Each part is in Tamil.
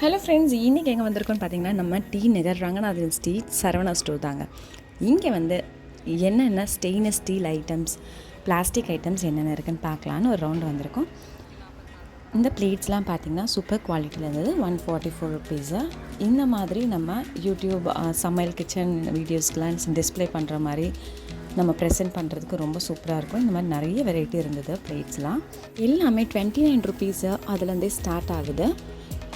ஹலோ ஃப்ரெண்ட்ஸ் இன்றைக்கி எங்கே வந்திருக்கோன்னு பார்த்தீங்கன்னா நம்ம T Nagar Ranganathan street Saravana store தாங்க. இங்கே வந்து என்னென்ன stainless steel items plastic items என்னென்ன இருக்குன்னு பார்க்கலான்னு ஒரு ரவுண்டு வந்திருக்கோம். இந்த பிளேட்ஸ்லாம் பார்த்திங்கன்னா சூப்பர் குவாலிட்டியில் இருந்தது. ஒன் ஃபார்ட்டி ஃபோர் ருபீஸு இந்த மாதிரி நம்ம யூடியூப் சமையல் கிச்சன் வீடியோஸ்க்கெலாம் டிஸ்ப்ளே பண்ணுற மாதிரி நம்ம ப்ரெசென்ட் பண்ணுறதுக்கு ரொம்ப சூப்பராக இருக்கும். இந்த மாதிரி நிறைய வெரைட்டி இருந்தது பிளேட்ஸ்லாம் எல்லாமே டுவெண்ட்டி நைன் ருபீஸு அதுலேருந்தே ஸ்டார்ட் ஆகுது.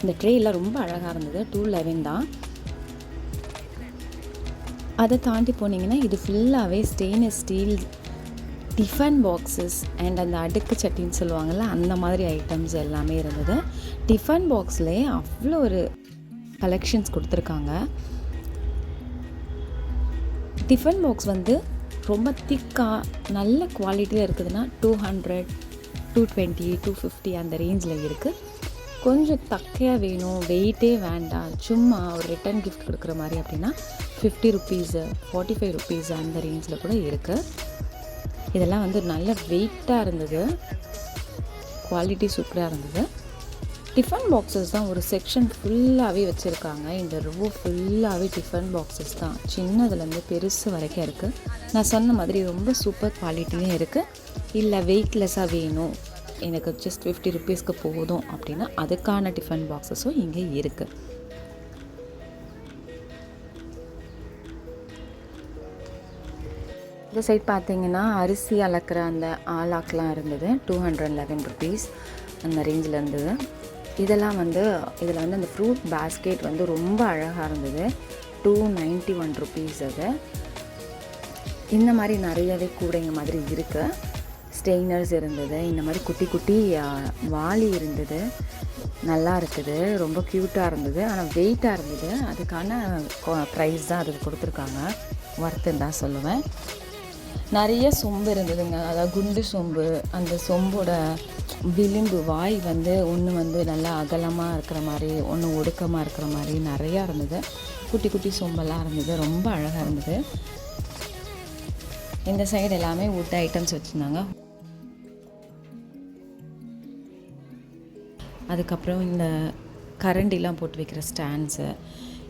இந்த ட்ரேலாம் ரொம்ப அழகாக இருந்தது. டூ லெவன் தான். அதை தாண்டி போனீங்கன்னா இது ஃபுல்லாகவே stainless steel tiffin boxes and அந்த அடுக்கு சட்டின்னு சொல்லுவாங்கள்ல அந்த மாதிரி ஐட்டம்ஸ் எல்லாமே இருந்தது. டிஃபன் பாக்ஸ்லேயே அவ்வளோ ஒரு கலெக்ஷன்ஸ் கொடுத்துருக்காங்க. டிஃபன் பாக்ஸ் வந்து ரொம்ப திக்காக நல்ல குவாலிட்டியில் இருக்குதுன்னா two hundred two twenty two fifty அந்த ரேஞ்சில் இருக்குது கொஞ்சம் தக்கையாக வேணும். வெயிட்டே வேண்டாம். சும்மா ஒரு ரிட்டன் கிஃப்ட் கொடுக்குற மாதிரி அப்படின்னா fifty rupees forty five rupees அந்த ரேஞ்சில் கூட இருக்குது இதெல்லாம் வந்து நல்ல வெயிட்டாக இருந்தது. குவாலிட்டி சூப்பராக இருந்தது. டிஃபன் பாக்ஸஸ் தான் ஒரு செக்ஷன் ஃபுல்லாகவே வச்சுருக்காங்க. இந்த ரூ ஃபுல்லாகவே டிஃபன் பாக்ஸஸ் தான். சின்னதுலேருந்து பெருசு வரைக்கும் இருக்குது நான் சொன்ன மாதிரி ரொம்ப சூப்பர் குவாலிட்டியும் இருக்குது இல்லை வெயிட்லெஸ்ஸாக வேணும். எனக்கு ஜஸ்ட் ஃபிஃப்டி ருபீஸ்க்கு போதும் அப்படின்னா அதுக்கான டிஃபன் பாக்ஸஸும் இங்கே இருக்குது இந்த சைட் பார்த்தீங்கன்னா அரிசி அளக்கிற அந்த ஆலாக்கெலாம் இருந்தது. டூ ஹண்ட்ரட் லெவன் ருபீஸ் அந்த ரேஞ்சில் இருந்தது. இதெல்லாம் வந்து இதில் வந்து அந்த ஃப்ரூட் பேஸ்கெட் வந்து ரொம்ப அழகாக இருந்தது. டூ நைன்ட்டி ஒன் ருபீஸ் அது. இந்த மாதிரி நிறையவே கூடைங்க மாதிரி இருக்குது ஸ்டெய்னர்ஸ் இருந்தது. இந்த மாதிரி குட்டி குட்டி வாளி இருந்தது. நல்லா இருக்குது ரொம்ப க்யூட்டாக இருந்தது. ஆனால் வெயிட்டாக இருந்தது. அதுக்கான ப்ரைஸ் தான் அதுக்கு கொடுத்துருக்காங்க. ஒர்த்துன்னு தான் சொல்லுவேன். நிறைய சொம்பு இருந்ததுங்க. அதாவது குண்டு சொம்பு அந்த சொம்போட விளிம்பு வாய் வந்து ஒன்று வந்து நல்லா அகலமாக இருக்கிற மாதிரி ஒன்று ஒடுக்கமாக இருக்கிற மாதிரி நிறையா இருந்தது. குட்டி குட்டி சொம்பெல்லாம் இருந்தது. ரொம்ப அழகாக இருந்தது. இந்த சைடு எல்லாமே wood ஐட்டம்ஸ் வச்சுருந்தாங்க. அதுக்கப்புறம் இந்த கரண்டிலாம் போட்டு வைக்கிற ஸ்டாண்ட்ஸு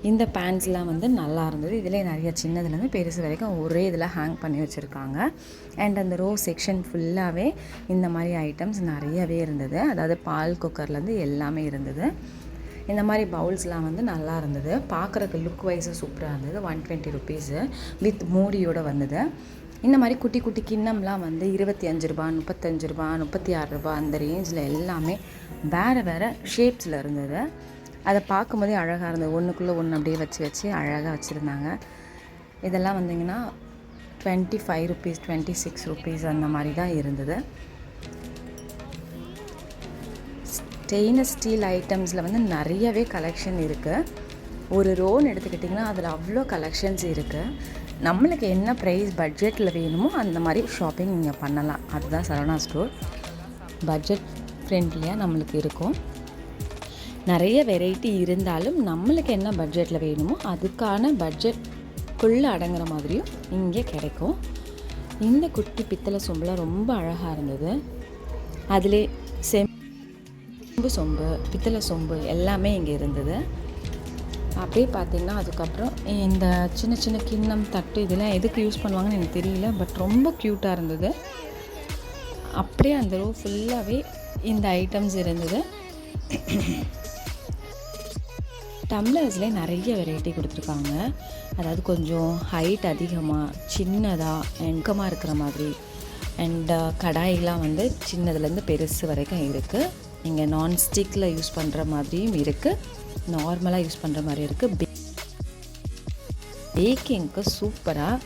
இந்த பேண்ட்ஸ்லாம் வந்து நல்லா இருந்தது. இதிலே நிறைய சின்னதுலேருந்து பெருசு வரைக்கும் ஒரே இதில் ஹேங் பண்ணி வச்சுருக்காங்க. அண்ட் அந்த ரோ செக்ஷன் ஃபுல்லாகவே இந்த மாதிரி ஐட்டம்ஸ் நிறையவே இருந்தது. அதாவது பால் குக்கர்லேருந்து எல்லாமே இருந்தது. இந்த மாதிரி பவுல்ஸ்லாம் வந்து நல்லா இருந்தது. பார்க்குறக்கு லுக் வைஸும் சூப்பராக இருந்தது. ஒன் டுவெண்ட்டி ருபீஸு வித் மூடியோடு வந்தது. இந்த மாதிரி குட்டி குட்டி கிண்ணம்லாம் வந்து இருபத்தி அஞ்சு ரூபா முப்பத்தஞ்சு ரூபா முப்பத்தி ஆறு ரூபா அந்த ரேஞ்சில் எல்லாமே வேறு வேறு ஷேப்ஸில் இருந்தது. அதை பார்க்கும்போதே அழகாக இருந்தது. ஒன்றுக்குள்ளே ஒன்று அப்படியே வச்சு வச்சு அழகாக வச்சுருந்தாங்க. இதெல்லாம் வந்தீங்கன்னா twenty five rupees twenty six rupees அந்த மாதிரி தான் இருந்தது. ஸ்டெயின்லெஸ் ஸ்டீல் ஐட்டம்ஸில் வந்து நிறையவே கலெக்ஷன் இருக்குது ஒரு ரோன் எடுத்துக்கிட்டிங்கன்னா அதில் அவ்வளோ கலெக்ஷன்ஸ் இருக்குது நம்மளுக்கு என்ன ப்ரைஸ் பட்ஜெட்டில் வேணுமோ அந்த மாதிரி ஷாப்பிங் நீங்கள் பண்ணலாம். அதுதான் சரவணா ஸ்டோர் பட்ஜெட் ஃப்ரெண்ட்லியாக நம்மளுக்கு இருக்கும். நிறைய வெரைட்டி இருந்தாலும் நம்மளுக்கு என்ன பட்ஜெட்டில் வேணுமோ அதுக்கான பட்ஜெட்குள்ளே அடங்குற மாதிரியும் இங்கே கிடைக்கும். இந்த குட்டி பித்தளை சொம்புலாம் ரொம்ப அழகாக இருந்தது. அதிலே செம்பு சொம்பு பித்தளை சொம்பு எல்லாமே இங்கே இருந்தது. அப்படியே பார்த்தீங்கன்னா அதுக்கப்புறம் இந்த சின்ன சின்ன கிண்ணம் தட்டு இதெல்லாம் எதுக்கு யூஸ் பண்ணுவாங்கன்னு எனக்கு தெரியல பட் ரொம்ப க்யூட்டாக இருந்தது. அப்படியே அந்த ரோ ஃபுல்லாகவே இந்த ஐட்டம்ஸ் இருந்தது. டம்ளர்ஸ்லேயே நிறைய வெரைட்டி கொடுத்துருக்காங்க. அதாவது கொஞ்சம் ஹைட் அதிகமாக சின்னதாக எங்கமாக இருக்கிற மாதிரி. அண்ட் uh, கடாயெலாம் வந்து சின்னதுலேருந்து பெருசு வரைக்கும் இருக்குது நீங்கள் நான்ஸ்டிக்கில் யூஸ் பண்ணுற மாதிரியும் இருக்குது நார்மலாக யூஸ் பண்ணுற மாதிரி இருக்குது பேக்கிங்க்கு சூப்பராக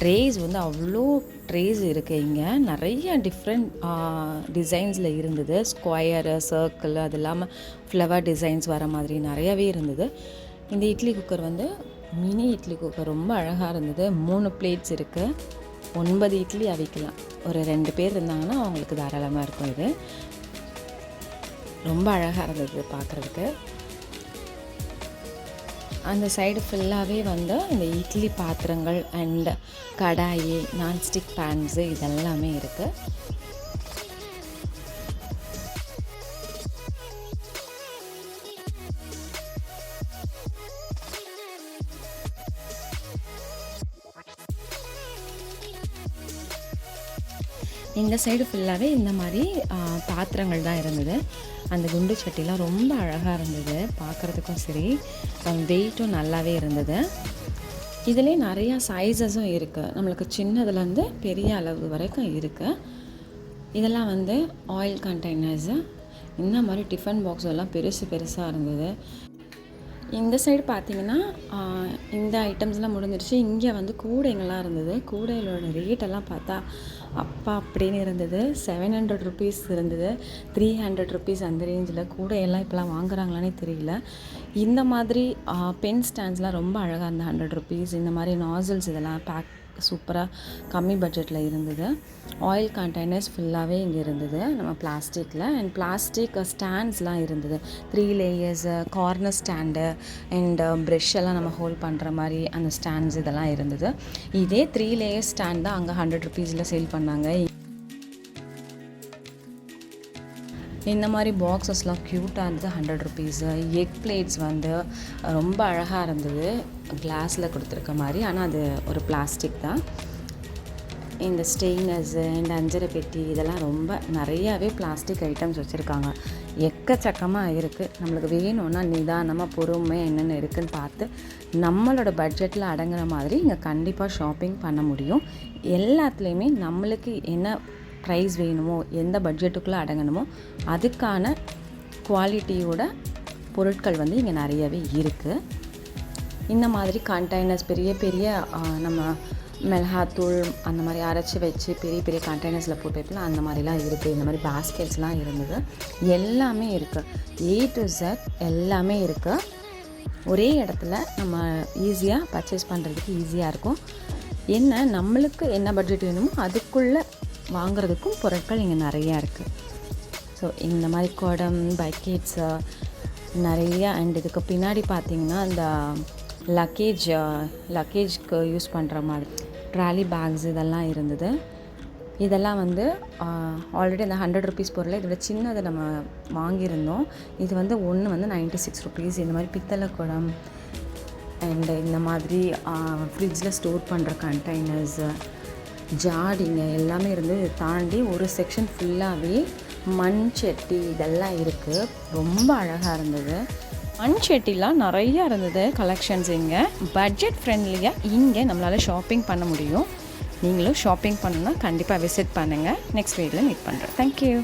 ட்ரேஸ் வந்து அவ்வளோ ட்ரேஸ் இருக்குது இங்கே. நிறைய டிஃப்ரெண்ட் டிசைன்ஸில் இருந்தது. ஸ்கொயரு சர்க்கிள் அது இல்லாமல் ஃப்ளவர் டிசைன்ஸ் வர மாதிரி நிறையவே இருந்தது. இந்த இட்லி குக்கர் வந்து மினி இட்லி குக்கர் ரொம்ப அழகாக இருந்தது. மூணு பிளேட்ஸ் இருக்குது ஒன்பது இட்லி அவிக்கலாம். ஒரு ரெண்டு பேர் இருந்தாங்கன்னா அவங்களுக்கு தாராளமாக இருக்கும் இது. ரொம்ப அழகாக இருந்தது பார்க்குறதுக்கு அந்த சைடு ஃபுல்லாகவே வந்து இந்த இட்லி பாத்திரங்கள் அண்ட் கடாயி நான்ஸ்டிக் பேன்ஸு இதெல்லாமே இருக்குது இந்த சைடு ஃபுல்லாகவே இந்த மாதிரி பாத்திரங்கள் தான் இருந்தது. அந்த குண்டு சட்டிலாம் ரொம்ப அழகாக இருந்தது பார்க்குறதுக்கும் சரி. வெயிட்டும் நல்லாவே இருந்தது. இதிலே நிறையா சைஸஸும் இருக்குது நம்மளுக்கு சின்னதுலேருந்து பெரிய அளவு வரைக்கும் இருக்குது இதெல்லாம் வந்து ஆயில் கண்டெய்னர்ஸு இந்த மாதிரி டிஃபன் பாக்ஸ் எல்லாம் பெருசு பெருசாக இருந்தது. இந்த சைடு பார்த்தீங்கன்னா இந்த ஐட்டம்ஸ்லாம் முடிஞ்சிருச்சு. இங்கே வந்து கூடைங்கள்லாம் இருந்தது. கூடைகளோட ரேட்டெல்லாம் பார்த்தா அப்பா அப்படின்னு இருந்தது. செவன் ஹண்ட்ரட் ருபீஸ் இருந்தது. த்ரீ ஹண்ட்ரட் ருபீஸ் அந்த ரேஞ்சில் கூட எல்லாம் இப்போலாம் வாங்குறாங்களானே தெரியல. இந்த மாதிரி பென் ஸ்டாண்ட்ஸ்லாம் ரொம்ப அழகாக இருந்தது. ஹண்ட்ரட் ருபீஸ் இந்த மாதிரி நாசல்ஸ் இதெல்லாம் பேக் சூப்பராக கம்மி பட்ஜெட்டில் இருந்தது. ஆயில் கண்டெய்னர்ஸ் ஃபுல்லாகவே இங்கே இருந்தது நம்ம பிளாஸ்டிக்கில் அண்ட் பிளாஸ்டிக் ஸ்டாண்ட்ஸ்லாம் இருந்தது. Three layers corner stand and brush எல்லாம் நம்ம ஹோல்ட் பண்ணுற மாதிரி அந்த ஸ்டாண்ட்ஸ் இதெல்லாம் இருந்தது. இதே த்ரீ லேயர் ஸ்டாண்ட் தான் அங்கே ஹண்ட்ரட் ருபீஸில் சேல் பண்ணாங்க. இந்த மாதிரி பாக்ஸஸ்லாம் க்யூட்டாக இருந்தது ஹண்ட்ரட் ருபீஸு எக் பிளேட்ஸ் வந்து ரொம்ப அழகாக இருந்தது. கிளாஸில் கொடுத்துருக்க மாதிரி. ஆனால் அது ஒரு பிளாஸ்டிக் தான். இந்த ஸ்டெயினர்ஸு இந்த அஞ்சரை பெட்டி இதெல்லாம் ரொம்ப நிறையாவே பிளாஸ்டிக் ஐட்டம்ஸ் வச்சுருக்காங்க. எக்கச்சக்கமாக இருக்குது நம்மளுக்கு வேணும்னா நிதானமாக பொறுமை என்னென்ன இருக்குன்னு பார்த்து நம்மளோட பட்ஜெட்டில் அடங்குற மாதிரி இங்கே கண்டிப்பாக ஷாப்பிங் பண்ண முடியும். எல்லாத்துலேயுமே நம்மளுக்கு என்ன ப்ரைஸ் வேணுமோ எந்த பட்ஜெட்டுக்குள்ளே அடங்கணுமோ அதுக்கான குவாலிட்டியோட பொருட்கள் வந்து இங்கே நிறையவே இருக்குது இந்த மாதிரி கண்டெய்னர்ஸ் பெரிய பெரிய நம்ம மிளகாத்தூள் அந்த மாதிரி அரைச்சி வச்சு பெரிய பெரிய கண்டெய்னர்ஸில் போட்டு வைக்கலாம் அந்த மாதிரிலாம் இருக்குது இந்த மாதிரி பேஸ்கெட்ஸ்லாம் இருந்தது. எல்லாமே இருக்குது ஏ டு ஜெட் எல்லாமே இருக்குது ஒரே இடத்துல நம்ம ஈஸியாக பர்ச்சேஸ் பண்ணுறதுக்கு ஈஸியாக இருக்கும். என்ன நம்மளுக்கு என்ன பட்ஜெட் வேணுமோ அதுக்குள்ளே வாங்குறதுக்கும் பொருட்கள் இங்கே நிறையா இருக்குது ஸோ இந்த மாதிரி குடம் பக்கெட்ஸு நிறைய அண்ட் இதுக்கு பின்னாடி பார்த்திங்கன்னா இந்த லக்கேஜ் லக்கேஜ்க்கு யூஸ் பண்ணுற மாதிரி ட்ராலி பேக்ஸ் இதெல்லாம் இருந்தது. இதெல்லாம் வந்து uh, ஆல்ரெடி அந்த ஹண்ட்ரட் ருபீஸ் பொருள் இதோட சின்னதை நம்ம வாங்கியிருந்தோம். இது வந்து ஒன்று வந்து 96 சிக்ஸ் ருபீஸ் இந்த மாதிரி பித்தளை குடம் அண்ட் இந்த மாதிரி ஃப்ரிட்ஜில் ஸ்டோர் பண்ணுற கண்டெய்னர்ஸு ஜாடிங்க எல்லாமே இருந்து தாண்டி ஒரு செக்ஷன் ஃபுல்லாகவே மண் சட்டி இதெல்லாம் இருக்குது ரொம்ப அழகாக இருந்தது. மண் சட்டிலாம் நிறையா இருந்தது கலெக்ஷன்ஸ் இங்கே. பட்ஜெட் ஃப்ரெண்ட்லியாக இங்கே நம்மளால் ஷாப்பிங் பண்ண முடியும். நீங்களும் ஷாப்பிங் பண்ணணுன்னா கண்டிப்பாக விசிட் பண்ணுங்கள் நெக்ஸ்ட் வீடியோவில் மீட் பண்ணுறேன் தேங்க்யூ